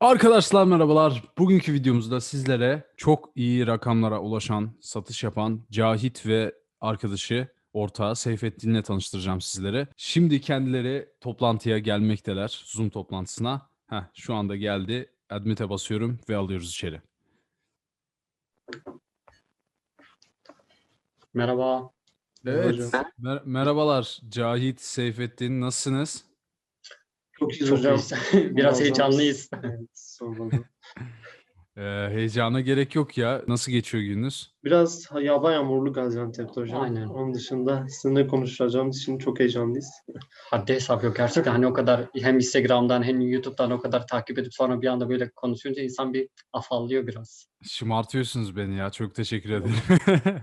Arkadaşlar merhabalar. Bugünkü videomuzda sizlere çok iyi rakamlara ulaşan, satış yapan Cahit ve arkadaşı ortağı Seyfettin'le tanıştıracağım sizlere. Şimdi kendileri toplantıya gelmekteler. Zoom toplantısına. Heh, şu anda geldi. Admit'e basıyorum ve alıyoruz içeri. Merhaba. Evet. mer- merhabalar Cahit, Seyfettin nasılsınız? Çok iyiyiz Çok hocam. iyiyiz. Biraz heyecanlıyız. Evet. Ee, heyecana gerek yok ya. Nasıl geçiyor gününüz? Biraz yağda yağmurlu Gaziantep'te hocam. Aynen. Onun dışında sizinle konuşacağımız için çok heyecanlıyız. Haddi hesap yok gerçekten. Hani o kadar hem Instagram'dan hem YouTube'dan o kadar takip edip sonra bir anda böyle konuşunca insan bir afallıyor biraz. Şımartıyorsunuz beni ya. Çok teşekkür ederim.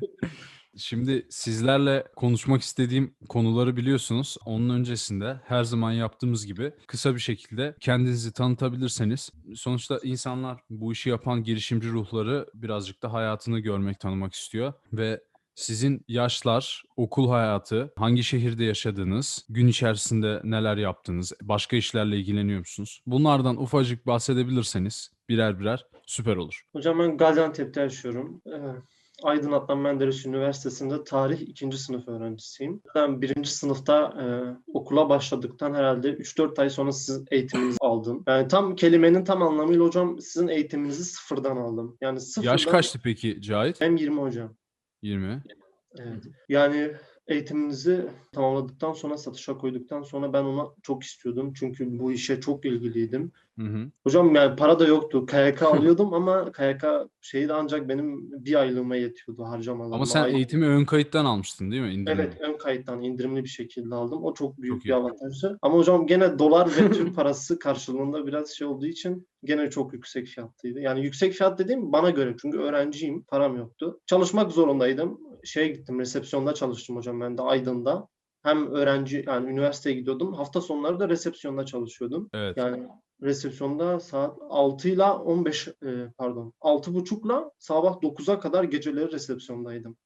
Şimdi sizlerle konuşmak istediğim konuları biliyorsunuz. Onun öncesinde her zaman yaptığımız gibi kısa bir şekilde kendinizi tanıtabilirseniz. Sonuçta insanlar bu işi yapan girişimci ruhları birazcık da hayatını görmek, tanımak istiyor ve sizin yaşlar, okul hayatı, hangi şehirde yaşadığınız, gün içerisinde neler yaptınız, başka işlerle ilgileniyor musunuz? Bunlardan ufacık bahsedebilirseniz birer birer süper olur. Hocam ben Gaziantep'te yaşıyorum. Aydın Adnan Menderes Üniversitesi'nde tarih ikinci sınıf öğrencisiyim. Ben birinci sınıfta e, okula başladıktan herhalde 3-4 ay sonra sizin eğitiminizi aldım. Yani tam kelimenin tam anlamıyla hocam sizin eğitiminizi sıfırdan aldım. Yani sıfırdan Yaş kaçtı peki Cahit? hem 20 hocam. 20. Evet. Yani eğitiminizi tamamladıktan sonra satışa koyduktan sonra ben ona çok istiyordum. Çünkü bu işe çok ilgiliydim. Hı hı. Hocam yani para da yoktu. KYK alıyordum ama KYK şeyi de ancak benim bir aylığıma yetiyordu harcamalarıma. Ama sen Ay- eğitimi ön kayıttan almıştın değil mi? İndirimli. Evet ön kayıttan indirimli bir şekilde aldım. O çok büyük Çok bir iyi. avantajı. Ama hocam gene dolar ve Türk parası karşılığında biraz şey olduğu için gene çok yüksek fiyatlıydı. Yani yüksek fiyat dediğim bana göre çünkü öğrenciyim. Param yoktu. Çalışmak zorundaydım. Şeye gittim resepsiyonda çalıştım hocam ben de Aydın'da. Hem öğrenci yani üniversiteye gidiyordum. Hafta sonları da resepsiyonda çalışıyordum. Evet. Yani resepsiyonda saat 6 ile 15 e, pardon 6.30 ile sabah 9'a kadar geceleri resepsiyondaydım.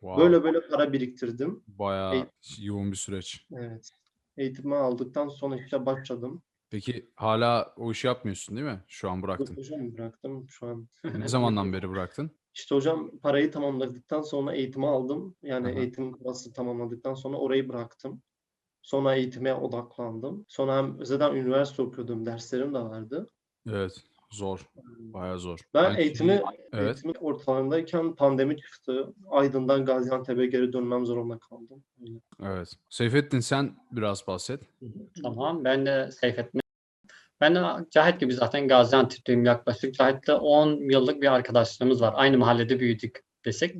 Wow. Böyle böyle para biriktirdim. Bayağı Eğit- yoğun bir süreç. Evet. Eğitimi aldıktan sonra işte başladım. Peki hala o işi yapmıyorsun değil mi? Şu an bıraktın. hocam bıraktım şu an. Ne zamandan beri bıraktın? İşte hocam parayı tamamladıktan sonra eğitimi aldım. Yani Aha. eğitim parası tamamladıktan sonra orayı bıraktım. Sonra eğitime odaklandım. Sonra hem zaten üniversite okuyordum. Derslerim de vardı. Evet. Zor. Bayağı zor. Ben Belki- eğitimi, Evet. eğitimin ortalarındayken pandemi çıktı. Aydın'dan Gaziantep'e geri dönmem zorunda kaldım. Evet. Seyfettin sen biraz bahset. Tamam. Ben de Seyfettin. Ben de Cahit gibi zaten Gaziantep'teyim yaklaşık. Cahit'le 10 yıllık bir arkadaşlığımız var. Aynı mahallede büyüdük desek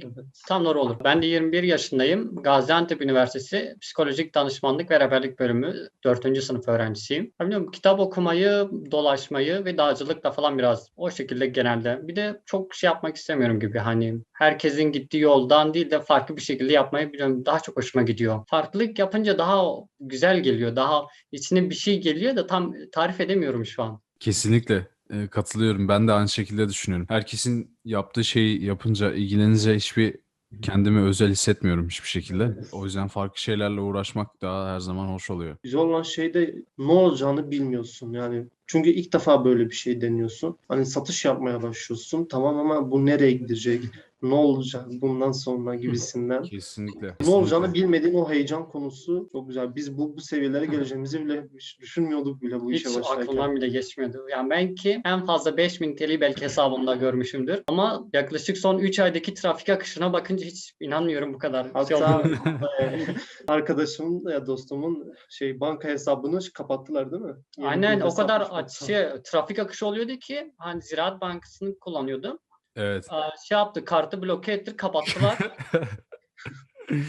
tam doğru olur. Ben de 21 yaşındayım. Gaziantep Üniversitesi Psikolojik Danışmanlık ve Rehberlik Bölümü 4. sınıf öğrencisiyim. Ya Biliyorum kitap okumayı, dolaşmayı ve dağcılıkla falan biraz o şekilde genelde. Bir de çok şey yapmak istemiyorum gibi hani herkesin gittiği yoldan değil de farklı bir şekilde yapmayı biliyorum. Daha çok hoşuma gidiyor. Farklılık yapınca daha güzel geliyor. Daha içine bir şey geliyor da tam tarif edemiyorum şu an. Kesinlikle e, katılıyorum. Ben de aynı şekilde düşünüyorum. Herkesin yaptığı şeyi yapınca, ilgilenince hiçbir kendimi özel hissetmiyorum hiçbir şekilde. O yüzden farklı şeylerle uğraşmak daha her zaman hoş oluyor. Güzel olan şey de ne olacağını bilmiyorsun yani. Çünkü ilk defa böyle bir şey deniyorsun. Hani satış yapmaya başlıyorsun. Tamam ama bu nereye gidecek? Ne olacak bundan sonra gibisinden. Kesinlikle. Ne olacağını kesinlikle. bilmediğin o heyecan konusu çok güzel. Biz bu, bu seviyelere geleceğimizi bile hiç düşünmüyorduk bile bu Hiç işe başlarken. aklımdan bile geçmiyordu. Yani ben ki en fazla 5000 TL'yi belki hesabımda görmüşümdür. Ama yaklaşık son 3 aydaki trafik akışına bakınca hiç inanmıyorum bu kadar şey Hatta e, arkadaşımın ya dostumun şey banka hesabını kapattılar değil mi? Yeni Aynen o kadar şey, trafik akışı oluyordu ki hani Ziraat Bankası'nı kullanıyordum. Evet. Aa, Şey yaptı kartı bloke etti kapattılar.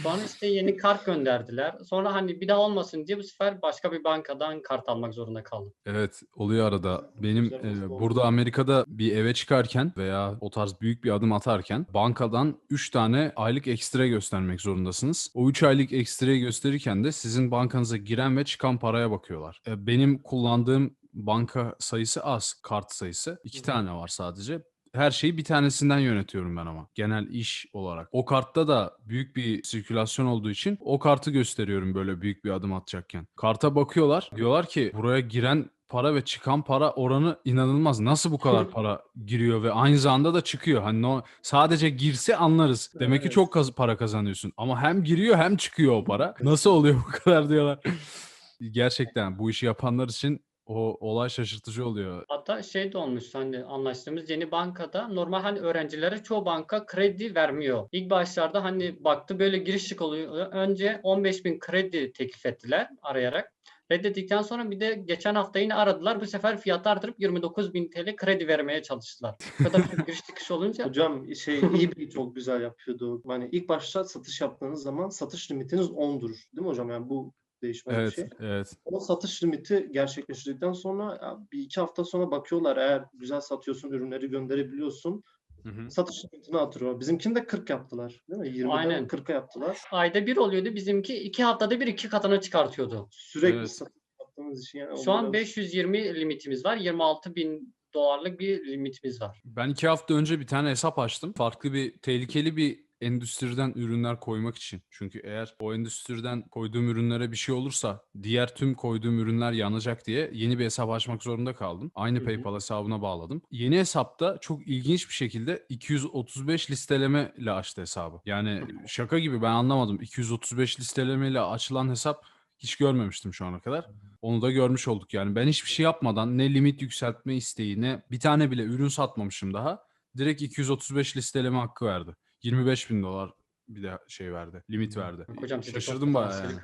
Sonra işte yeni kart gönderdiler. Sonra hani bir daha olmasın diye bu sefer başka bir bankadan kart almak zorunda kaldım. Evet oluyor arada. Benim e, burada Amerika'da bir eve çıkarken veya o tarz büyük bir adım atarken bankadan 3 tane aylık ekstra göstermek zorundasınız. O 3 aylık ekstrayı gösterirken de sizin bankanıza giren ve çıkan paraya bakıyorlar. E, Benim kullandığım banka sayısı az, kart sayısı. 2 tane var sadece. Her şeyi bir tanesinden yönetiyorum ben ama. Genel iş olarak. O kartta da büyük bir sirkülasyon olduğu için o kartı gösteriyorum böyle büyük bir adım atacakken. Karta bakıyorlar. Diyorlar ki buraya giren para ve çıkan para oranı inanılmaz. Nasıl bu kadar para giriyor ve aynı zamanda da çıkıyor. Hani no, sadece girse anlarız. Demek ki Evet. çok kaz- para kazanıyorsun. Ama hem giriyor hem çıkıyor o para. Nasıl oluyor bu kadar diyorlar. Gerçekten bu işi yapanlar için o olay şaşırtıcı oluyor. Hatta şey de olmuş hani anlaştığımız yeni bankada normal hani öğrencilere çoğu banka kredi vermiyor. İlk başlarda hani baktı böyle giriş çık oluyor. Önce 15 bin kredi teklif ettiler arayarak. Reddettikten sonra bir de geçen hafta yine aradılar. Bu sefer fiyatı artırıp 29 bin TL kredi vermeye çalıştılar. Bu kadar çok giriş çıkış olunca Hocam şey eBay çok güzel yapıyordu. Hani ilk başta satış yaptığınız zaman satış limitiniz 10'dur. Değil mi hocam? Yani bu değişmez bir Evet, şey. evet. O satış limiti gerçekleştirdikten sonra bir iki hafta sonra bakıyorlar eğer güzel satıyorsun, ürünleri gönderebiliyorsun. Hı hı. Satış limitini artırıyor. Bizimkini de 40 yaptılar. Değil mi? 20'den Aynen. 40'a yaptılar. ayda bir oluyordu. Bizimki iki haftada bir iki katına çıkartıyordu. Sürekli Evet. satış yaptığımız için. Yani Şu an biraz- 520 limitimiz var. 26 bin dolarlık bir limitimiz var. Ben iki hafta önce bir tane hesap açtım. Farklı bir, tehlikeli bir endüstriden ürünler koymak için. Çünkü eğer o endüstriden koyduğum ürünlere bir şey olursa diğer tüm koyduğum ürünler yanacak diye yeni bir hesap açmak zorunda kaldım. Aynı Hı hı. PayPal hesabına bağladım. Yeni hesapta çok ilginç bir şekilde 235 listeleme ile açtı hesabı. Yani şaka gibi ben anlamadım. 235 listeleme ile açılan hesap hiç görmemiştim şu ana kadar. Onu da görmüş olduk yani. Ben hiçbir şey yapmadan ne limit yükseltme isteği ne bir tane bile ürün satmamışım daha. Direkt 235 listeleme hakkı verdi. 25 bin dolar bir de şey verdi. Limit verdi. Hocam Şaşırdım bayağı yani.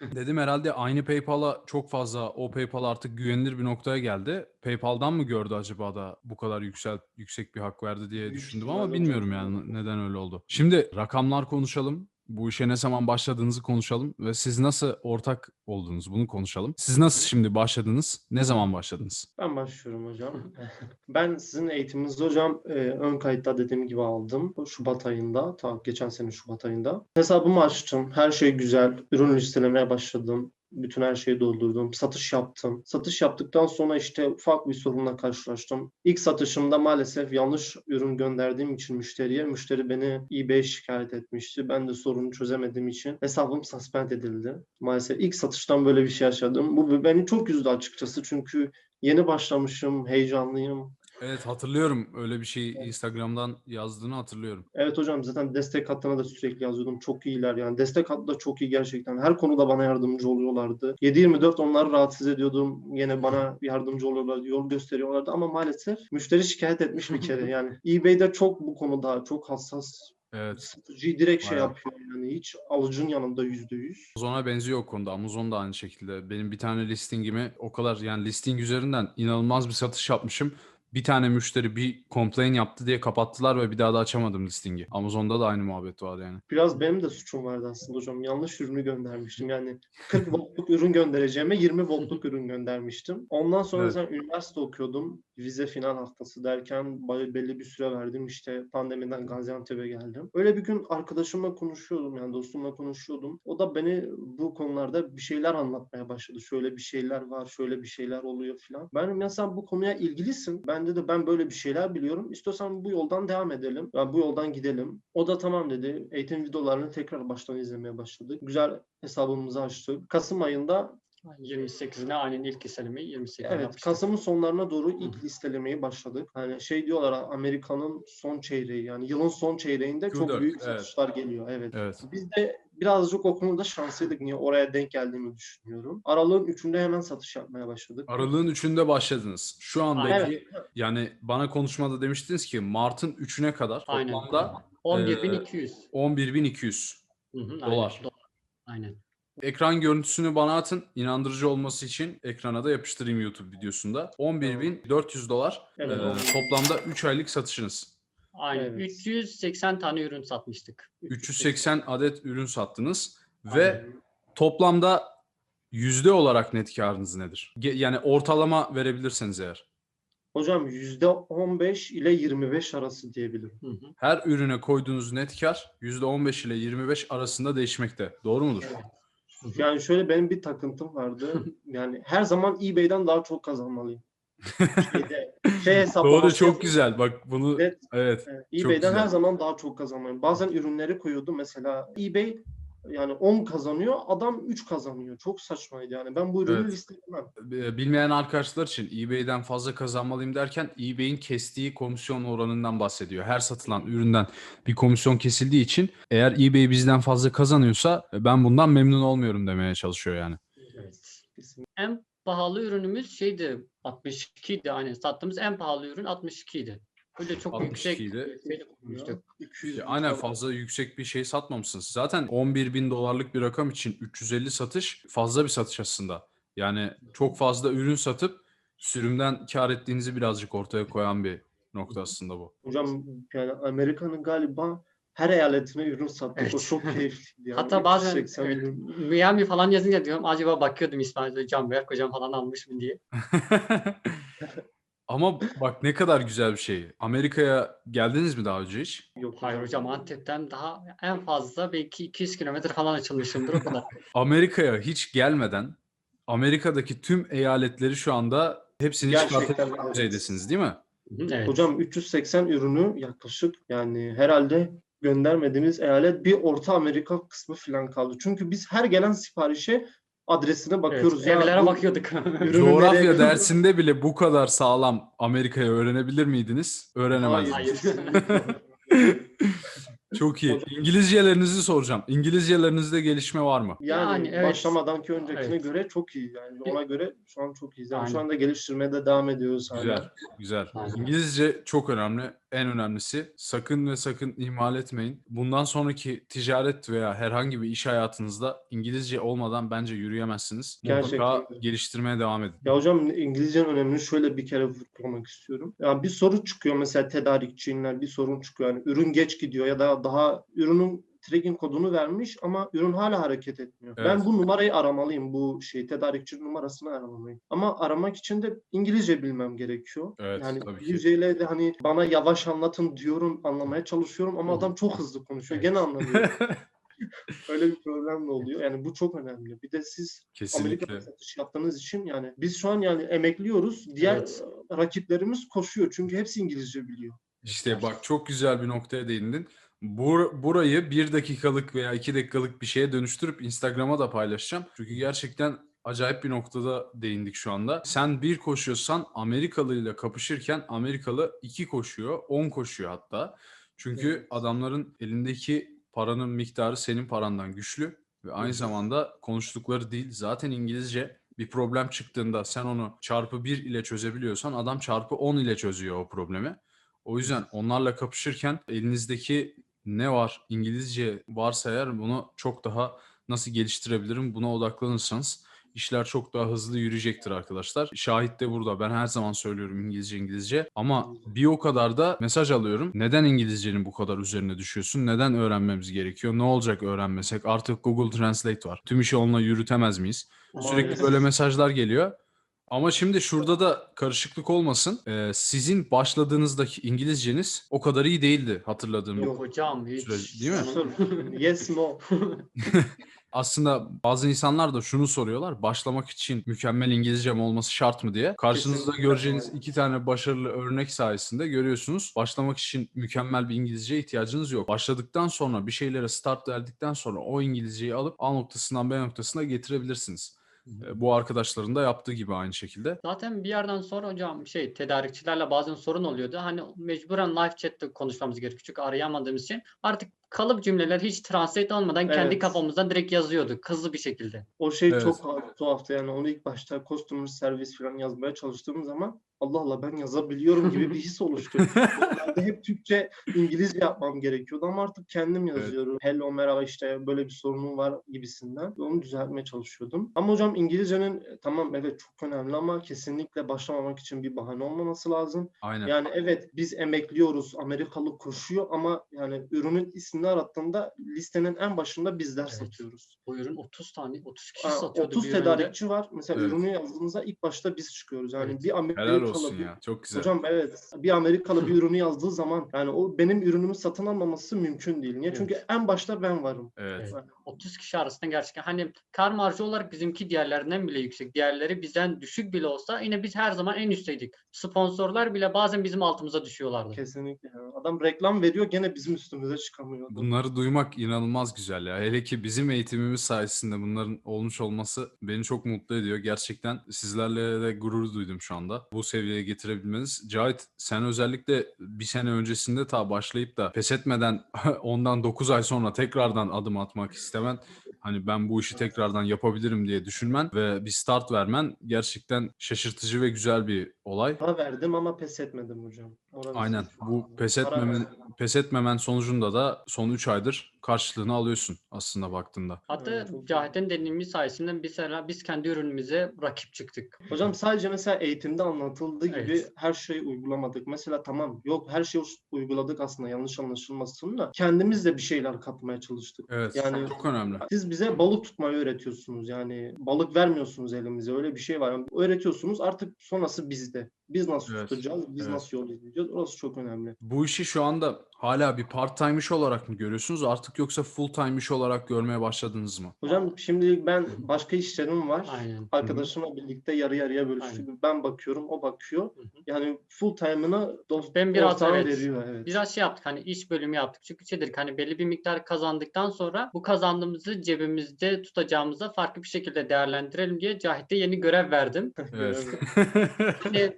Dedim herhalde aynı PayPal'a çok fazla o PayPal artık güvenilir bir noktaya geldi. PayPal'dan mı gördü acaba da bu kadar yüksel yüksek bir hak verdi diye Büyük düşündüm ihtimalle ama bilmiyorum yani neden öyle oldu. Şimdi rakamlar konuşalım. Bu işe ne zaman başladığınızı konuşalım ve siz nasıl ortak oldunuz bunu konuşalım. Siz nasıl şimdi başladınız? Ne zaman başladınız? Ben başlıyorum hocam. ben sizin eğitiminizi hocam e, ön kayıtta dediğim gibi aldım. Şubat ayında, ta geçen sene Şubat ayında. Hesabımı açtım. Her şey güzel. Ürün listelemeye başladım. Bütün her şeyi doldurdum. Satış yaptım. Satış yaptıktan sonra işte ufak bir sorunla karşılaştım. İlk satışımda maalesef yanlış ürün gönderdiğim için müşteriye, müşteri beni eBay şikayet etmişti. Ben de sorunu çözemediğim için hesabım suspend edildi. Maalesef ilk satıştan böyle bir şey yaşadım. Bu beni çok üzdü açıkçası çünkü yeni başlamışım, heyecanlıyım. Evet hatırlıyorum öyle bir şey Instagram'dan yazdığını hatırlıyorum. Evet hocam zaten destek hattına da sürekli yazıyordum. Çok iyiler yani. Destek hattı da çok iyi gerçekten. Her konuda bana yardımcı oluyorlardı. 7-24 onları rahatsız ediyordum. Yine bana yardımcı oluyorlardı. Yol gösteriyorlardı ama maalesef müşteri şikayet etmiş bir kere. Yani eBay'de çok bu konuda çok hassas. Evet. Satıcıyı direkt şey Bayağı. yapıyor yani. Hiç alıcının yanında %100. Amazon'a benziyor o konuda. Amazon da aynı şekilde. Benim bir tane listingimi o kadar yani listing üzerinden inanılmaz bir satış yapmışım. Bir tane müşteri bir complain yaptı diye kapattılar ve bir daha da açamadım listingi. Amazon'da da aynı muhabbet var yani. Biraz benim de suçum vardı aslında hocam. Yanlış ürünü göndermiştim. Yani 40 voltluk ürün göndereceğime 20 voltluk ürün göndermiştim. Ondan sonra Evet. zaten üniversite okuyordum. Vize final haftası derken belli bir süre verdim. İşte pandemiden Gaziantep'e geldim. Öyle bir gün arkadaşımla konuşuyordum yani dostumla konuşuyordum. O da beni bu konularda bir şeyler anlatmaya başladı. Şöyle bir şeyler var, şöyle bir şeyler oluyor falan. Ben ya sen bu konuya ilgilisin. Ben dedi ben böyle bir şeyler biliyorum. İstiyorsan bu yoldan devam edelim. Yani bu yoldan gidelim. O da tamam dedi. Eğitim videolarını tekrar baştan izlemeye başladık. Güzel hesabımızı açtık. Kasım ayında 28'ine aynen ilk listelemeyi 28'ine Evet, yapmıştık. Kasım'ın sonlarına doğru ilk listelemeyi başladık. Hani şey diyorlar Amerika'nın son çeyreği yani yılın son çeyreğinde çok Q4, büyük evet. satışlar geliyor. Evet. Evet. Biz de birazcık o konuda şanslıydık. Niye oraya denk geldiğimi düşünüyorum. Aralığın 3'ünde hemen satış yapmaya başladık. Aralığın 3'ünde başladınız. Şu andaki Evet. yani bana konuşmada demiştiniz ki Mart'ın 3'üne kadar Aynen. toplamda 11.200. 11.200. Hı hı, dolar. Aynen. Ekran görüntüsünü bana atın. İnandırıcı olması için ekrana da yapıştırayım YouTube videosunda. 11.400 dolar. Evet, Ee, doğru. toplamda 3 aylık satışınız. Aynen. Evet. 380 tane ürün satmıştık. 380 adet ürün sattınız ve Aynen. toplamda yüzde olarak net karınız nedir? Yani ortalama verebilirseniz eğer. Hocam %15 ile 25 arası diyebilirim. Hı hı. Her ürüne koyduğunuz net kar %15 ile 25 arasında değişmekte. Doğru mudur? Yani şöyle benim bir takıntım vardı. Yani her zaman eBay'den daha çok kazanmalıyım. Şeyde, şey Doğru çok güzel. Bak bunu Evet. evet. Çok eBay'den her zaman daha çok kazanmalıyım. Bazen ürünleri koyuyordum mesela eBay yani 10 kazanıyor, adam 3 kazanıyor. Çok saçmaydı yani. Ben bu ürünü Evet. listelemem. E, Bilmeyen arkadaşlar için eBay'den fazla kazanmalıyım derken eBay'in kestiği komisyon oranından bahsediyor. Her satılan üründen bir komisyon kesildiği için eğer eBay bizden fazla kazanıyorsa e, ben bundan memnun olmuyorum demeye çalışıyor yani. Evet. Kesin. Pahalı ürünümüz şeydi 62 idi aynen sattığımız en pahalı ürün 62 idi. Böyle çok 62 yüksek idi. şey de koymuştuk. 200 Ya Aynen fazla yüksek bir şey satmamışsınız. Zaten 11 bin dolarlık bir rakam için 350 satış fazla bir satış aslında. Yani çok fazla ürün satıp sürümden kar ettiğinizi birazcık ortaya koyan bir nokta aslında bu. Hocam yani Amerika'nın galiba her eyaletine ürün sattık. O Evet. çok keyifliydi. Yani. Hatta bazen 380 evet. Miami falan yazınca diyorum acaba bakıyordum İsmail Can Berk hocam falan almış mı diye. Ama bak ne kadar güzel bir şey. Amerika'ya geldiniz mi daha önce hiç? Yok Hayır hocam Antep'ten daha en fazla belki 200 kilometre falan açılmışımdır o kadar. Amerika'ya hiç gelmeden Amerika'daki tüm eyaletleri şu anda hepsini evet. düzeydesiniz değil mi? Hı, evet. Hocam 380 ürünü yaklaşık yani herhalde göndermediğimiz eyalet bir Orta Amerika kısmı falan kaldı. Çünkü biz her gelen siparişe adresine Evet, bakıyoruz. Ya evlere bu bakıyorduk. Coğrafya dersinde bile bu kadar sağlam Amerika'yı öğrenebilir miydiniz? Öğrenemezdiniz. Hayır. Çok iyi. İngilizcelerinizi soracağım. İngilizcelerinizde gelişme var mı? Yani, Yani evet. başlamadanki öncekine Evet. göre çok iyi. Yani ona göre şu an çok iyiyiz. Yani şu anda geliştirmeye de devam ediyoruz. hala. Güzel, güzel. Aynen. İngilizce çok önemli. En önemlisi sakın ve sakın ihmal etmeyin. Bundan sonraki ticaret veya herhangi bir iş hayatınızda İngilizce olmadan bence yürüyemezsiniz. Mutlaka Gerçekten. geliştirmeye devam edin. Ya hocam İngilizcenin önemini şöyle bir kere vurgulamak istiyorum. Ya bir soru çıkıyor mesela tedarikçiler bir sorun çıkıyor. Yani ürün geç gidiyor ya da daha ürünün tracking kodunu vermiş ama ürün hala hareket etmiyor. Evet. Ben bu numarayı aramalıyım. Bu şey tedarikçinin numarasını aramalıyım. Ama aramak için de İngilizce bilmem gerekiyor. Evet, yani. İngilizceyle de hani bana yavaş anlatın diyorum anlamaya çalışıyorum ama adam çok hızlı konuşuyor. Gene anlamıyorum. Öyle bir problem de oluyor. Yani bu çok önemli. Bir de siz Kesinlikle. Amerika'da satış yaptığınız için yani biz şu an yani emekliyoruz. Diğer Evet. rakiplerimiz koşuyor. Çünkü hepsi İngilizce biliyor. İşte bak çok güzel bir noktaya değindin. Bur- burayı bir dakikalık veya iki dakikalık bir şeye dönüştürüp Instagram'a da paylaşacağım. Çünkü gerçekten acayip bir noktada değindik şu anda. Sen bir koşuyorsan Amerikalı ile kapışırken Amerikalı iki koşuyor, on koşuyor hatta. Çünkü Evet. adamların elindeki paranın miktarı senin parandan güçlü ve aynı zamanda konuştukları dil zaten İngilizce. Bir problem çıktığında sen onu çarpı 1 ile çözebiliyorsan adam çarpı 10 ile çözüyor o problemi. O yüzden onlarla kapışırken elinizdeki ne var İngilizce varsa eğer bunu çok daha nasıl geliştirebilirim buna odaklanırsanız işler çok daha hızlı yürüyecektir arkadaşlar. Şahit de burada. Ben her zaman söylüyorum İngilizce İngilizce ama bir o kadar da mesaj alıyorum. Neden İngilizcenin bu kadar üzerine düşüyorsun? Neden öğrenmemiz gerekiyor? Ne olacak öğrenmesek? Artık Google Translate var. Tüm işi onunla yürütemez miyiz? Sürekli böyle mesajlar geliyor. Ama şimdi şurada da karışıklık olmasın. Ee, sizin başladığınızdaki İngilizceniz o kadar iyi değildi hatırladığım. Yok hocam hiç. Süre- değil mi? Yes no. Aslında bazı insanlar da şunu soruyorlar. Başlamak için mükemmel İngilizcem olması şart mı diye. Karşınızda Kesinlikle. göreceğiniz iki tane başarılı örnek sayesinde görüyorsunuz. Başlamak için mükemmel bir İngilizceye ihtiyacınız yok. Başladıktan sonra bir şeylere start verdikten sonra o İngilizceyi alıp A noktasından B noktasına getirebilirsiniz. Ee, Bu arkadaşların da yaptığı gibi aynı şekilde. Zaten bir yerden sonra hocam şey tedarikçilerle bazen sorun oluyordu. Hani mecburen live chat'te konuşmamız gerekiyor çünkü arayamadığımız için. Artık kalıp cümleler hiç translate olmadan kendi Evet. kafamızdan direkt yazıyorduk hızlı bir şekilde. O şey Evet. çok tuhaftı yani onu ilk başta customer service falan yazmaya çalıştığım zaman Allah Allah ben yazabiliyorum gibi bir his oluştu. Hep Türkçe, İngilizce yapmam gerekiyordu ama artık kendim yazıyorum. Hello merhaba işte böyle bir sorunum var gibisinden. Ve Onu düzeltmeye çalışıyordum. Ama hocam İngilizcenin e, tamam evet çok önemli ama kesinlikle başlamamak için bir bahane olmaması lazım. Aynen. Yani evet biz emekliyoruz, Amerikalı koşuyor ama yani ürünün ismini arattığında listenin en başında bizler Evet. satıyoruz. Bu ürün 30 tane 30 kişi Aa, satıyordu 30 bir üründe. tedarikçi var. Mesela Evet. ürünü yazdığımızda ilk başta biz çıkıyoruz. Yani Evet. bir Helal Amerikalı olsun bir- ya. Çok güzel. Hocam evet. Bir Amerikalı bir ürünü yazdığı zaman yani o benim ürünümü satın almaması mümkün değil. Niye? Evet. Çünkü en başta ben varım. Evet. Evet. 30 kişi arasında gerçekten hani kar marjı olarak bizimki diğerlerinden bile yüksek. Diğerleri bizden düşük bile olsa yine biz her zaman en üstteydik. Sponsorlar bile bazen bizim altımıza düşüyorlardı. Kesinlikle. Adam reklam veriyor gene bizim üstümüze çıkamıyor. Bunları duymak inanılmaz güzel ya. Hele ki bizim eğitimimiz sayesinde bunların olmuş olması beni çok mutlu ediyor. Gerçekten sizlerle de gurur duydum şu anda. Bu seviyeye getirebilmeniz. Cahit sen özellikle bir sene öncesinde ta başlayıp da pes etmeden ondan 9 ay sonra tekrardan adım atmak istemen hani ben bu işi tekrardan yapabilirim diye düşünmen ve bir start vermen gerçekten şaşırtıcı ve güzel bir olay. Para verdim ama pes etmedim hocam. Orası- Aynen. Bu pes etmemen verdim. pes etmemen sonucunda da son 3 aydır karşılığını alıyorsun aslında baktığında. Hatta Evet, Cahit'in dediğimiz sayesinde mesela biz kendi ürünümüze rakip çıktık. Hocam sadece mesela eğitimde anlatıldığı gibi Evet. her şeyi uygulamadık. Mesela tamam yok her şeyi uyguladık aslında yanlış anlaşılmasın da kendimiz de bir şeyler katmaya çalıştık. Evet. Yani- çok önemli. Siz bize balık tutmayı öğretiyorsunuz yani balık vermiyorsunuz elimize öyle bir şey var. Yani öğretiyorsunuz artık sonrası bizde. etti. Biz nasıl Evet, tutacağız, biz evet. nasıl yol izleyeceğiz orası çok önemli. Bu işi şu anda hala bir part-time iş olarak mı görüyorsunuz artık yoksa full-time iş olarak görmeye başladınız mı? Hocam şimdilik ben başka işlerim var. Aynen. Arkadaşımla birlikte yarı yarıya bölüştük. Ben bakıyorum, o bakıyor. Hı hı. Yani full time'ını dost Ben biraz evet, veriyor. Evet. Biraz şey yaptık hani iş bölümü yaptık. Çünkü şeydir hani belli bir miktar kazandıktan sonra bu kazandığımızı cebimizde tutacağımıza farklı bir şekilde değerlendirelim diye Cahit'e yeni görev verdim. Evet. Hani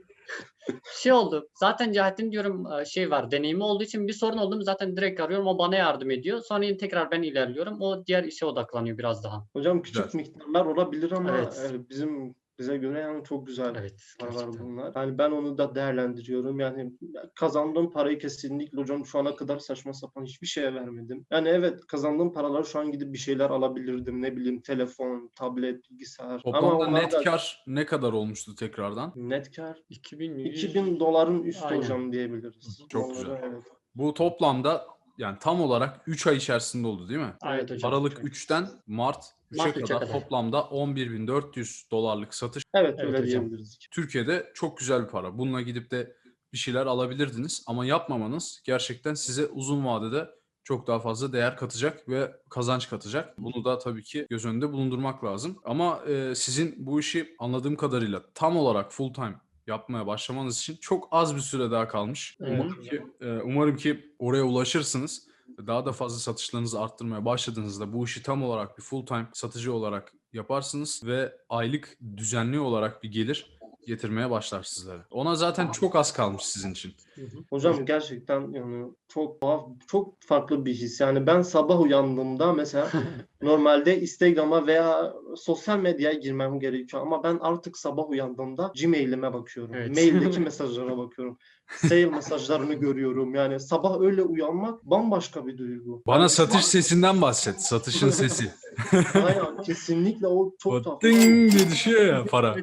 şey oldu. Zaten Cahit'in diyorum e, şey var deneyimi olduğu için bir sorun oldu mu zaten direkt arıyorum. O bana yardım ediyor. Sonra yine tekrar ben ilerliyorum. O diğer işe odaklanıyor biraz daha. Hocam küçük Güzel. miktarlar olabilir ama Evet. e, bizim bize göre yani çok güzel Evet. paralar gerçekten. bunlar. Yani ben onu da değerlendiriyorum. Yani kazandığım parayı kesinlikle hocam şu ana kadar saçma sapan hiçbir şeye vermedim. Yani evet kazandığım paralar şu an gidip bir şeyler alabilirdim. Ne bileyim telefon, tablet, bilgisayar. ama Toplamda onlar net da kar ne kadar olmuştu tekrardan? net kar 2100 2000 doların üstü Aynen. hocam diyebiliriz. Çok Onlara, güzel. Evet. Bu toplamda yani tam olarak 3 ay içerisinde oldu değil mi? Evet hocam. Aralık Çok- 3'ten Mart 3'e Mart üçe kadar, kadar. toplamda 11.400 dolarlık satış. Evet, Evet öyle diyebiliriz. Türkiye'de çok güzel bir para. Bununla gidip de bir şeyler alabilirdiniz ama yapmamanız gerçekten size uzun vadede çok daha fazla değer katacak ve kazanç katacak. Bunu da tabii ki göz önünde bulundurmak lazım. Ama e, sizin bu işi anladığım kadarıyla tam olarak full time yapmaya başlamanız için çok az bir süre daha kalmış. Evet. Umarım ki e, umarım ki oraya ulaşırsınız. Daha da fazla satışlarınızı arttırmaya başladığınızda bu işi tam olarak bir full time satıcı olarak yaparsınız ve aylık düzenli olarak bir gelir getirmeye başlar sizlere. Ona zaten çok az kalmış sizin için. Hı hı. Hocam gerçekten yani çok tuhaf, çok farklı bir his. Yani ben sabah uyandığımda mesela normalde Instagram'a veya sosyal medyaya girmem gerekiyor ama ben artık sabah uyandığımda Gmail'ime bakıyorum. Evet. Maildeki mesajlara bakıyorum. Sale mesajlarını görüyorum. Yani sabah öyle uyanmak bambaşka bir duygu. Bana Yani satış sesinden bahset. Satışın sesi. Aynen kesinlikle o çok tuhaf. Ding diye düşüyor ya para.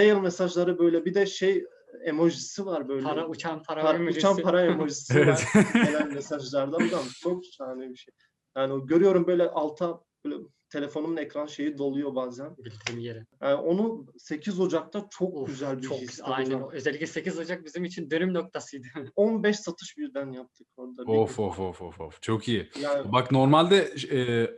Sale mesajları böyle bir de şey emojisi var böyle. Para uçan para, Para, emojisi. uçan para emojisi Evet. var gelen mesajlardan. Hocam çok şahane bir şey. Yani o görüyorum böyle alta böyle telefonumun ekran şeyi doluyor bazen. Bildiğim yere. Yani onu 8 Ocak'ta çok Of, güzel bir çok histi aynen. hocam. Özellikle 8 Ocak bizim için dönüm noktasıydı. 15 satış birden yaptık orada. Of of of of of. Çok iyi. Yani Bak normalde e,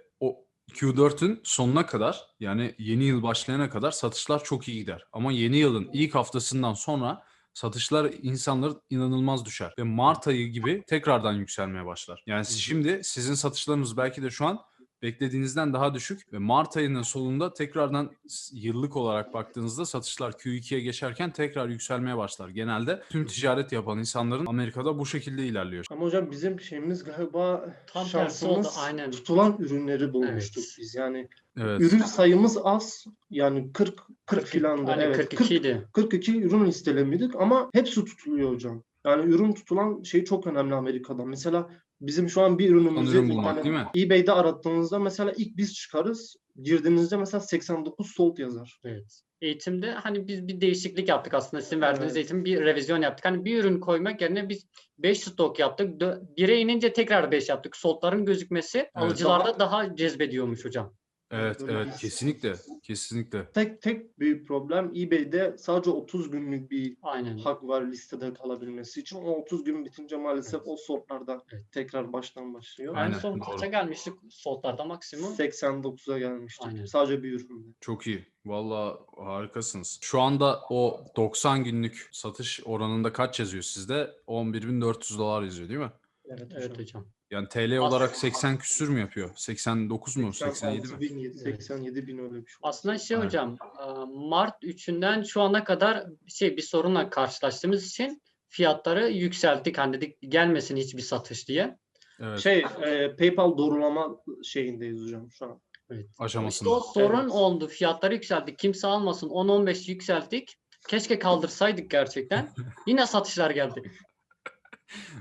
Q4'ün sonuna kadar yani yeni yıl başlayana kadar satışlar çok iyi gider. Ama yeni yılın ilk haftasından sonra satışlar insanların inanılmaz düşer. Ve Mart ayı gibi tekrardan yükselmeye başlar. Yani şimdi sizin satışlarınız belki de şu an beklediğinizden daha düşük ve Mart ayının sonunda tekrardan yıllık olarak baktığınızda satışlar Q2'ye geçerken tekrar yükselmeye başlar. Genelde tüm ticaret yapan insanların Amerika'da bu şekilde ilerliyor. ama hocam bizim şeyimiz galiba Tam tersi oldu, şansımız aynen. tutulan ürünleri bulmuştuk Evet. biz. Yani Evet. ürün sayımız az. Yani 40 40 filandı. Hani evet. 40 42 idi. 42 ürün listelemedik ama hepsi tutuluyor hocam. Yani ürün tutulan şey çok önemli Amerika'da. Mesela bizim şu an bir ürünümüzü ürün bulmak, değil mi? eBay'de arattığınızda mesela ilk biz çıkarız. Girdiğinizde mesela 89 sold yazar. Evet. Eğitimde hani biz bir değişiklik yaptık aslında. Sizin verdiğiniz Evet. eğitim bir revizyon yaptık. Hani bir ürün koymak yerine biz 5 stok yaptık. 1'e inince tekrar 5 yaptık. Slotların gözükmesi alıcılarda daha cezbediyormuş hocam. Evet, Böyle evet bir- kesinlikle, kesinlikle. Tek tek büyük problem eBay'de sadece 30 günlük bir Aynen. hak var listede kalabilmesi için. O 30 gün bitince maalesef Evet. o sortlarda Evet. tekrar baştan başlıyor. En Aynen, son doğru. kaça gelmiştik slotlarda maksimum? 89'a gelmiştik. Aynen. Sadece bir üründe. Çok iyi. Valla harikasınız. Şu anda o 90 günlük satış oranında kaç yazıyor sizde? 11.400 dolar yazıyor değil mi? Evet, Evet hocam. hocam. Yani TL olarak 80 küsür mü yapıyor? 89 mu? 87 mi? bin, 87 bin öyle bir şey. Aslında şey Aynen. hocam, e, Mart 3'ünden şu ana kadar şey bir sorunla karşılaştığımız için fiyatları yükselttik. Hani dedik gelmesin hiçbir satış diye. Evet. Şey, e, PayPal doğrulama şeyindeyiz hocam şu an. Evet. Aşamasında. İşte o sorun Evet. oldu. Fiyatları yükselttik. Kimse almasın. 10-15 yükselttik. Keşke kaldırsaydık gerçekten. Yine satışlar geldi.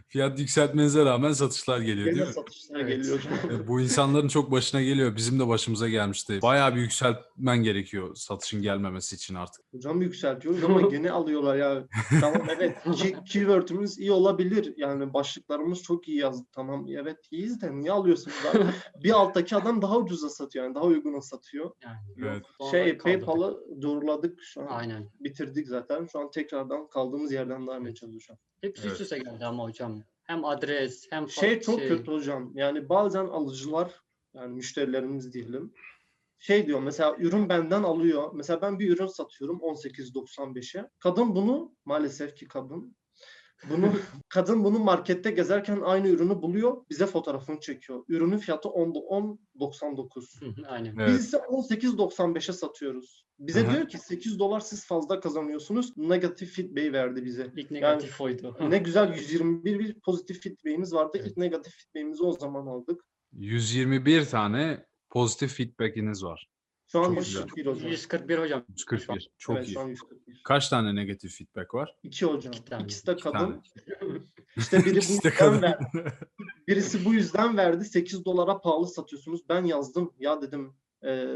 Fiyat yükseltmenize rağmen satışlar geliyor değil Gene mi? satışlar Evet. geliyor. Evet, Bu insanların çok başına geliyor. Bizim de başımıza gelmişti. Bayağı bir yükseltmen gerekiyor satışın gelmemesi için artık. Hocam yükseltiyoruz ama gene alıyorlar ya. Tamam evet ki, keyword'ümüz iyi olabilir. Yani başlıklarımız çok iyi yazdı. Tamam evet iyiyiz de niye alıyorsunuz abi? bir alttaki adam daha ucuza satıyor yani daha uyguna satıyor. Yani Evet. sonra Şey kaldırdık. PayPal'ı doğruladık şu an. Aynen. Bitirdik zaten. Şu an tekrardan kaldığımız yerden devam edeceğiz hocam. Hepsi Evet. üst üste geldi ama hocam. Hem adres hem Şey çok kötü hocam. Yani bazen alıcılar yani müşterilerimiz diyelim. Şey diyor mesela ürün benden alıyor. Mesela ben bir ürün satıyorum 18.95'e. Kadın bunu maalesef ki kadın bunu kadın bunu markette gezerken aynı ürünü buluyor. Bize fotoğrafını çekiyor. Ürünün fiyatı 10 10.99. Hı hı, Aynen. Evet. Biz ise 18.95'e satıyoruz. Bize diyor ki 8 dolar siz fazla kazanıyorsunuz. Negatif feedback verdi bize. İlk negatif oydu. Ne güzel 121 bir pozitif feedback'imiz vardı. Evet. İlk negatif feedback'imizi o zaman aldık. 121 tane pozitif feedback'iniz var. Şu an Çok 141 hocam. 141 hocam. 141. Çok evet, iyi. şu an 141. Kaç tane negatif feedback var? İki hocam. İki tane. İkisi de kadın. İşte biri bu yüzden verdi. Birisi bu yüzden verdi. 8 dolara pahalı satıyorsunuz. Ben yazdım. Ya dedim e,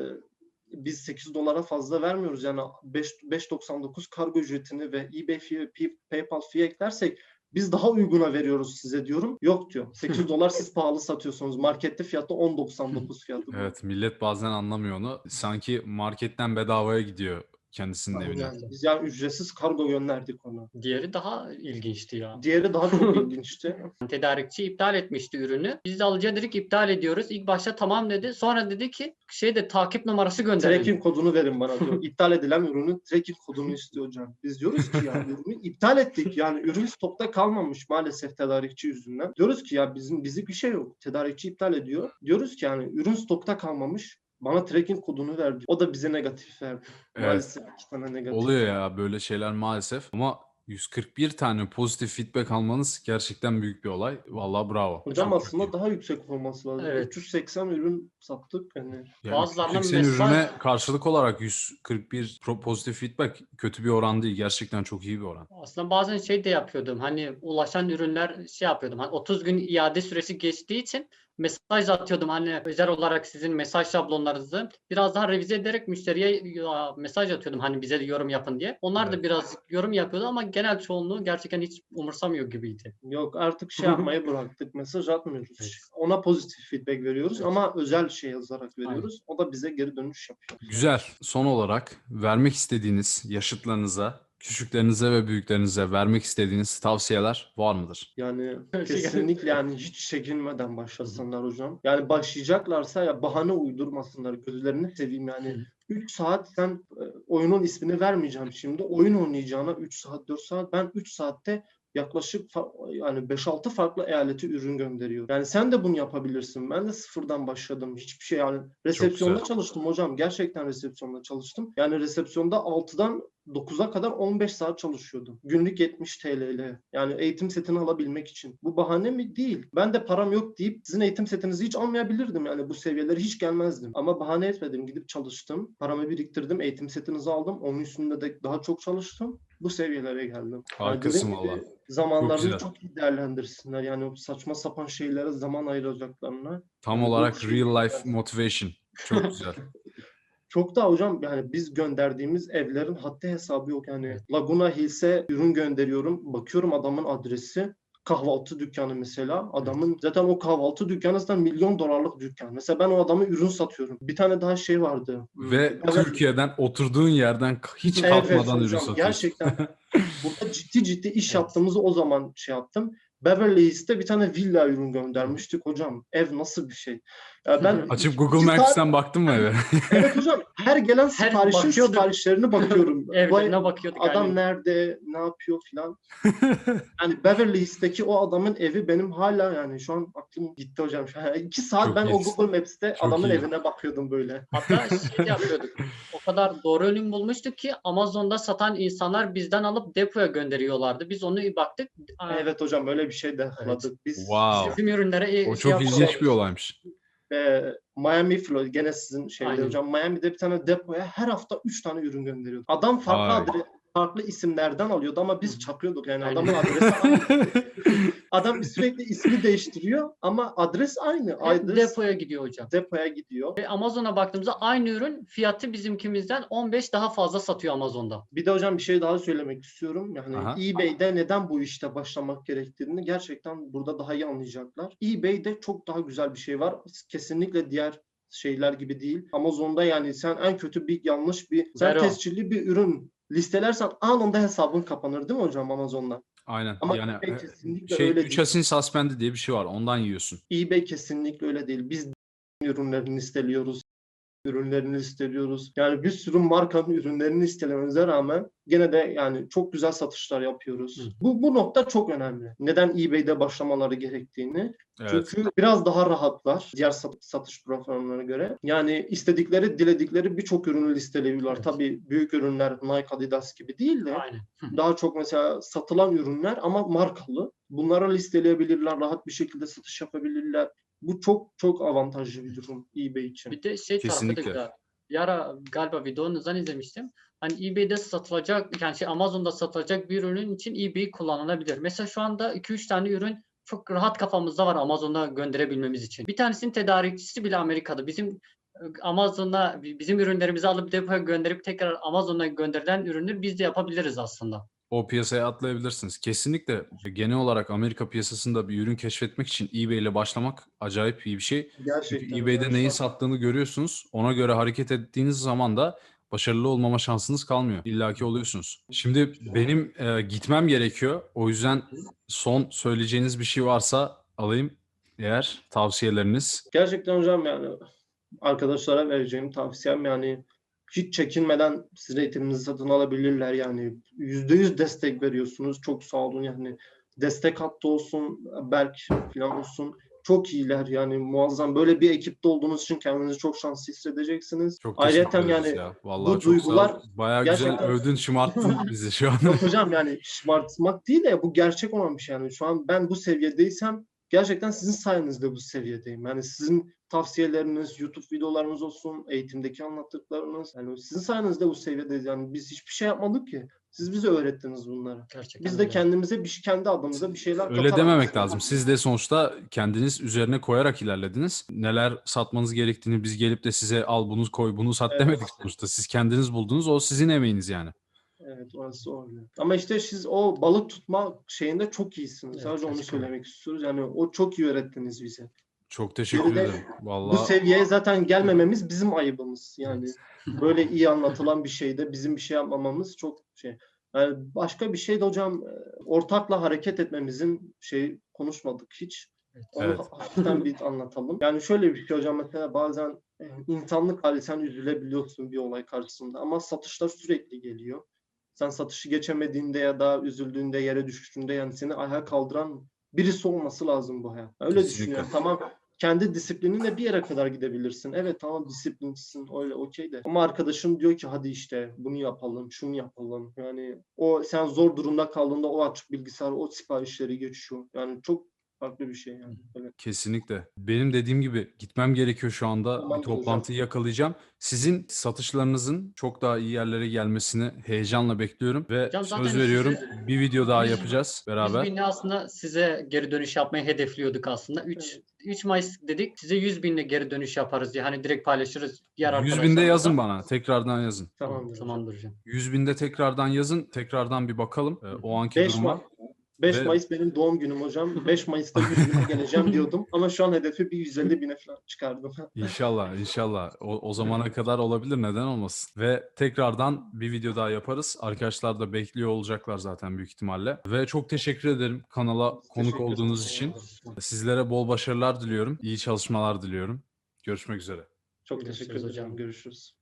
biz 8 dolara fazla vermiyoruz. Yani 5 5.99 kargo ücretini ve eBay fee, PayPal fee eklersek biz daha uyguna veriyoruz size diyorum. Yok diyor. 8 dolar siz pahalı satıyorsunuz. Markette fiyatı 10.99 fiyatı. Evet millet bazen anlamıyor onu. Sanki marketten bedavaya gidiyor kendisinin evine. Yani biz yani ücretsiz kargo gönderdik ona. Diğeri daha ilginçti ya. Diğeri daha çok ilginçti. Tedarikçi iptal etmişti ürünü. Biz de alıcıya dedik iptal ediyoruz. İlk başta tamam dedi. Sonra dedi ki şeyde takip numarası gönderelim. Tracking kodunu verin bana diyor. İptal edilen ürünün tracking kodunu istiyor hocam. Biz diyoruz ki ya ürünü iptal ettik. Yani ürün stokta kalmamış maalesef tedarikçi yüzünden. Diyoruz ki ya bizim bizi bir şey yok. Tedarikçi iptal ediyor. Diyoruz ki yani ürün stokta kalmamış. Bana tracking kodunu ver diyor. O da bize negatif verdi. Evet. Maalesef iki tane negatif. Oluyor ya böyle şeyler maalesef. Ama 141 tane pozitif feedback almanız gerçekten büyük bir olay. Vallahi bravo. Hocam Çok aslında iyi. daha yüksek olması lazım. Evet. 380 ürün sattık. Yani Yani Bazılarına 80 mesaj- ürüne karşılık olarak 141 pro- pozitif feedback kötü bir oran değil. Gerçekten çok iyi bir oran. Aslında bazen şey de yapıyordum. Hani ulaşan ürünler şey yapıyordum. Hani 30 gün iade süresi geçtiği için mesaj atıyordum. Hani özel olarak sizin mesaj şablonlarınızı biraz daha revize ederek müşteriye ya, mesaj atıyordum. Hani bize de yorum yapın diye. Onlar da Evet. biraz yorum yapıyordu ama genel çoğunluğu gerçekten hiç umursamıyor gibiydi. Yok artık şey yapmayı bıraktık. Mesaj atmıyoruz. Evet. Ona pozitif feedback veriyoruz Evet. ama özel şey yazarak veriyoruz. O da bize geri dönüş yapıyor. Güzel. Son olarak vermek istediğiniz yaşıtlarınıza, küçüklerinize ve büyüklerinize vermek istediğiniz tavsiyeler var mıdır? Yani kesinlikle yani hiç çekinmeden başlasınlar hocam. Yani başlayacaklarsa ya bahane uydurmasınlar. Gözlerini seveyim yani. 3 saat sen e, oyunun ismini vermeyeceğim şimdi. Oyun oynayacağına 3 saat 4 saat ben 3 saatte yaklaşık yani 5-6 farklı eyalete ürün gönderiyor. Yani sen de bunu yapabilirsin. Ben de sıfırdan başladım. Hiçbir şey yani resepsiyonda çalıştım hocam. Gerçekten resepsiyonda çalıştım. Yani resepsiyonda 6'dan 9'a kadar 15 saat çalışıyordum. Günlük 70 TL ile. Yani eğitim setini alabilmek için. Bu bahane mi? Değil. Ben de param yok deyip sizin eğitim setinizi hiç almayabilirdim. Yani bu seviyelere hiç gelmezdim. Ama bahane etmedim. Gidip çalıştım. Paramı biriktirdim. Eğitim setinizi aldım. Onun üstünde de daha çok çalıştım. Bu seviyelere geldim. Yani gibi valla. Zamanlarını güzel. çok, iyi değerlendirsinler. Yani o saçma sapan şeylere zaman ayıracaklarına. Tam Yani olarak şey- real life motivation. Çok güzel. Çok da hocam yani biz gönderdiğimiz evlerin haddi hesabı yok. Yani. Laguna Hills'e ürün gönderiyorum. Bakıyorum adamın adresi. Kahvaltı dükkanı mesela. Adamın zaten o kahvaltı dükkanı zaten milyon dolarlık dükkan. Mesela ben o adama ürün satıyorum. Bir tane daha şey vardı. Ve Evet. Türkiye'den oturduğun yerden hiç Evet kalkmadan ürün satıyorsun. Gerçekten burada ciddi ciddi iş Evet. yaptığımızı o zaman şey yaptım. Beverly Hills'te bir tane villa ürün göndermiştik hocam. Ev nasıl bir şey? Ya ben Açıp Google saat- Maps'ten baktın mı eve? evet hocam her gelen Her siparişin bakıyordum. siparişlerine bakıyorum. Evlerine bakıyorduk. adam aynen. nerede, ne yapıyor filan. Yani Beverly Hills'teki o adamın evi benim hala yani şu an aklım gitti hocam. An iki saat Çok ben o iyisin. Google Maps'te Çok adamın iyi. evine bakıyordum böyle. Hatta şey yapıyorduk. O kadar doğru ürün bulmuştuk ki Amazon'da satan insanlar bizden alıp depoya gönderiyorlardı. Biz onu baktık. Evet hocam öyle bir şey de yakaladık. Biz Wow. Bizim ürünlere e, O şey çok ilginç bir olaymış. E, Miami, Florida gene sizin şeyde Aynen. hocam. Miami'de bir tane depoya her hafta 3 tane ürün gönderiyordu. Adam farklı Vay. Farklı isimlerden alıyordu ama biz çakıyorduk yani adamın adresi aynı. Adam sürekli ismi değiştiriyor ama adres aynı. Adres depoya gidiyor hocam. depoya gidiyor. Ve Amazon'a baktığımızda aynı ürün fiyatı bizimkimizden 15 daha fazla satıyor Amazon'da. Bir de hocam bir şey daha söylemek istiyorum. Yani Aha. eBay'de neden bu işte başlamak gerektiğini gerçekten burada daha iyi anlayacaklar. eBay'de çok daha güzel bir şey var. Kesinlikle diğer şeyler gibi değil. Amazon'da yani sen en kötü bir yanlış bir sen Zero. tescilli bir ürün listelersen anında hesabın kapanır değil mi hocam Amazon'da? Aynen. Ama yani eBay e, kesinlikle şey öyle 3 değil. asin suspended diye bir şey var. Ondan yiyorsun. eBay kesinlikle öyle değil. Biz ürünlerini listeliyoruz. Ürünlerini listeliyoruz. Yani bir sürü markanın ürünlerini listelememize rağmen gene de yani çok güzel satışlar yapıyoruz. Hı. Bu, bu nokta çok önemli. Neden eBay'de başlamaları gerektiğini. Evet. Çünkü biraz daha rahatlar diğer sat- satış platformlarına göre. Yani istedikleri, diledikleri birçok ürünü listeleyebiliyorlar. Evet. Tabii büyük ürünler Nike, Adidas gibi değil de Aynen. daha çok mesela satılan ürünler ama markalı. Bunları listeleyebilirler, rahat bir şekilde satış yapabilirler. Bu çok çok avantajlı bir durum eBay için. Bir de şey tarafı da Kesinlikle. güzel. Bir ara galiba videonuzdan izlemiştim. Hani eBay'de satılacak yani şey Amazon'da satılacak bir ürün için eBay kullanılabilir. Mesela şu anda 2-3 tane ürün çok rahat kafamızda var Amazon'a gönderebilmemiz için. Bir tanesinin tedarikçisi bile Amerika'da. Bizim e, Amazon'a bizim ürünlerimizi alıp depoya gönderip tekrar Amazon'a gönderilen ürünü biz de yapabiliriz aslında. O piyasaya atlayabilirsiniz. Kesinlikle genel olarak Amerika piyasasında bir ürün keşfetmek için eBay ile başlamak acayip iyi bir şey. Çünkü Gerçekten. eBay'de yani neyin sattığını görüyorsunuz. Ona göre hareket ettiğiniz zaman da başarılı olmama şansınız kalmıyor. İlla ki oluyorsunuz. Şimdi benim e, gitmem gerekiyor. O yüzden son söyleyeceğiniz bir şey varsa alayım eğer tavsiyeleriniz. Gerçekten hocam yani arkadaşlara vereceğim tavsiyem yani hiç çekinmeden siz eğitiminizi satın alabilirler yani yüzde yüz destek veriyorsunuz çok sağ olun yani destek hattı olsun Berk falan olsun çok iyiler yani muazzam böyle bir ekipte olduğunuz için kendinizi çok şanslı hissedeceksiniz. Çok Ayrıca yani ya. Vallahi bu çok duygular. Bayağı güzel gerçekten- övdün şımarttın bizi şu an. Yok hocam yani şımartmak değil de bu gerçek olan bir şey yani. Şu an ben bu seviyedeysem gerçekten sizin sayenizde bu seviyedeyim. Yani sizin tavsiyeleriniz, YouTube videolarınız olsun, eğitimdeki anlattıklarınız. Yani sizin sayenizde bu seviyedeyiz. Yani biz hiçbir şey yapmadık ki. Siz bize öğrettiniz bunları. Gerçekten Biz de öyle. kendimize bir şey, kendi adımıza bir şeyler Öyle dememek lazım. Siz de sonuçta kendiniz üzerine koyarak ilerlediniz. Neler satmanız gerektiğini biz gelip de size al bunu koy bunu sat Evet. demedik sonuçta. Siz kendiniz buldunuz. O sizin emeğiniz yani. Evet orası öyle. Ama işte siz o balık tutma şeyinde çok iyisiniz. Evet, Sadece onu söylemek istiyoruz. Yani o çok iyi öğrettiniz bize. Çok teşekkür Geride ederim. Bu Vallahi seviyeye zaten gelmememiz bizim ayıbımız. Yani böyle iyi anlatılan bir şeyde bizim bir şey yapmamamız çok şey. Yani başka bir şey de hocam e, ortakla hareket etmemizin şey konuşmadık hiç. Onu Evet. hafiften bir anlatalım. Yani şöyle bir şey hocam mesela bazen e, insanlık hali sen üzülebiliyorsun bir olay karşısında ama satışlar sürekli geliyor. Sen satışı geçemediğinde ya da üzüldüğünde yere düştüğünde yani seni ayağa kaldıran birisi olması lazım bu hayat. Öyle Kesinlikle. düşünüyorum. Tamam kendi disiplininle bir yere kadar gidebilirsin. Evet tamam disiplinsin öyle okey de. Ama arkadaşın diyor ki hadi işte bunu yapalım, şunu yapalım. Yani o sen zor durumda kaldığında o açık bilgisayar o siparişleri geçiyor. Yani çok farklı bir şey yani. Öyle. kesinlikle. Benim dediğim gibi gitmem gerekiyor şu anda. Tamam, bir toplantıyı yakalayacağım. Sizin satışlarınızın çok daha iyi yerlere gelmesini heyecanla bekliyorum ve Hocam söz veriyorum sizi- bir video daha yapacağız beraber. binle aslında size geri dönüş yapmayı hedefliyorduk aslında. 3 3 Mayıs dedik. Size 100 binle geri dönüş yaparız diye. Hani direkt paylaşırız diğer 100 binde yazın bana. Tekrardan yazın. Tamamdır. Tamamdır hocam. 100 binde tekrardan yazın. Tekrardan bir bakalım e, o anki 5 duruma. Mayıs, 5 Ve- Mayıs benim doğum günüm hocam. 5 Mayıs'ta 100 bine geleceğim diyordum. Ama şu an hedefi bir 150 bine falan çıkardım. İnşallah, inşallah. O, o zamana kadar olabilir, neden olmasın. Ve tekrardan bir video daha yaparız. Arkadaşlar da bekliyor olacaklar zaten büyük ihtimalle. Ve çok teşekkür ederim kanala konuk Teşekkür olduğunuz için. Sizlere bol başarılar diliyorum. İyi çalışmalar diliyorum. Görüşmek üzere. Çok Görüşürüz teşekkür ederim. hocam. Görüşürüz.